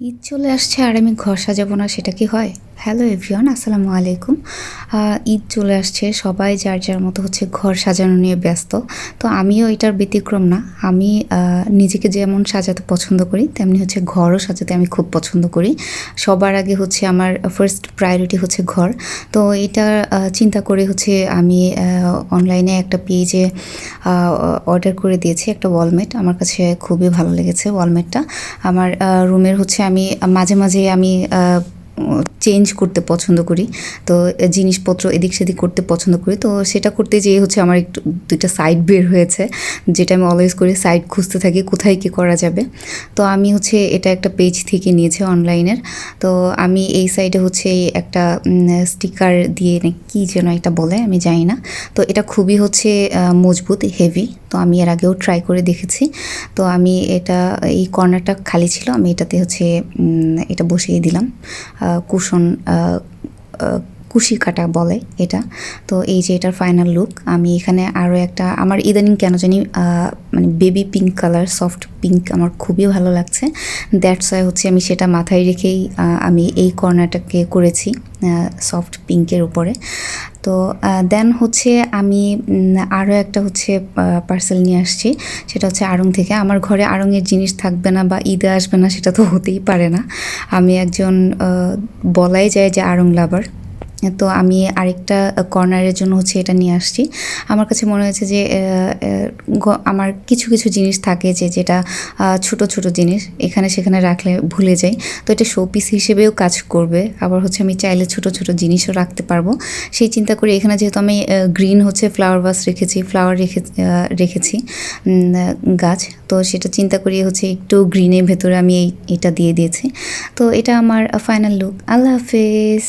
ঈদ চলে আসছে আর আমি ঘর সাজাবো না সেটা কি হয়? হ্যালো এভরিওয়ান, আসসালামু আলাইকুম। ঈদ চলে আসছে, সবাই যার যার মতো হচ্ছে ঘর সাজানো নিয়ে ব্যস্ত। তো আমিও এটার ব্যতিক্রম না, আমি নিজেকে যেমন সাজাতে পছন্দ করি, তেমনি হচ্ছে ঘরও সাজাতে আমি খুব পছন্দ করি। সবার আগে হচ্ছে আমার ফার্স্ট প্রায়োরিটি হচ্ছে ঘর। তো এটা চিন্তা করে হচ্ছে আমি অনলাইনে একটা পেজে অর্ডার করে দিয়েছি, একটা ওয়ালমেট আমার কাছে খুবই ভালো লেগেছে ওয়ালমেটটা আমার রুমের হচ্ছে আমি, মাঝে মাঝে আমি চেঞ্জ করতে পছন্দ করি। তো জিনিসপত্র এদিক সেদিক করতে পছন্দ করি। তো, সেটা করতে যেয়ে হচ্ছে আমার একটু, দুইটা সাইড বের হয়েছে, যেটা আমি অলওয়েজ করি সাইড খুঁজতে থাকি, কোথায় কী করা যাবে। তো, আমি হচ্ছে এটা একটা পেজ থেকে নিয়েছি অনলাইনের তো, আমি এই সাইডে হচ্ছে একটা স্টিকার দিয়ে কী যেন এটা বলে, আমি জানি না। তো, এটা খুবই হচ্ছে মজবুত হেভি তো আমি এর আগেও ট্রাই করে দেখেছি। তো আমি এটা, এই কর্নারটা খালি ছিল, আমি এটাতে হচ্ছে এটা বসিয়ে দিলাম। কুশন কুশি কাটা বলে এটা। তো এই যে এটার ফাইনাল লুক আমি এখানে আরও একটা, আমার ইদানিং কেন জানি মানে baby pink colour soft pink আমার খুবই ভালো লাগছে। দ্যাটস ওয়াই হচ্ছে আমি সেটা মাথায় রেখেই আমি এই কর্নারটাকে করেছি সফট পিঙ্কের উপরে। তো দেন হচ্ছে আমি আরও একটা হচ্ছে পার্সেল নিয়ে আসছি। সেটা হচ্ছে আড়ং থেকে। আমার ঘরে আড়ংয়ের জিনিস থাকবে না বা ঈদে আসবে না, সেটা তো হতেই পারে না। আমি একজন বলাই যায় যে আড়ং লাভার তো আমি আরেকটা কর্নারের জন্য হচ্ছে এটা নিয়ে আসছি। আমার কাছে মনে হয়েছে যে আমার কিছু কিছু জিনিস থাকে যে, যেটা ছোট ছোট জিনিস, এখানে, সেখানে রাখলে ভুলে যাই। তো এটা শোপিস হিসেবেও কাজ করবে। আবার হচ্ছে আমি চাইলে ছোট ছোট জিনিসও রাখতে পারব। সেই চিন্তা করে এখানে যেহেতু আমি গ্রিন হচ্ছে ফ্লাওয়ার বাস রেখেছি ফ্লাওয়ার রেখে রেখেছি গাছ। তো সেটা চিন্তা করি হচ্ছে একটু গ্রিনের ভেতরে আমি এই, এটা দিয়ে দিয়েছি। তো এটা আমার ফাইনাল লুক আল্লাহ হাফেজ।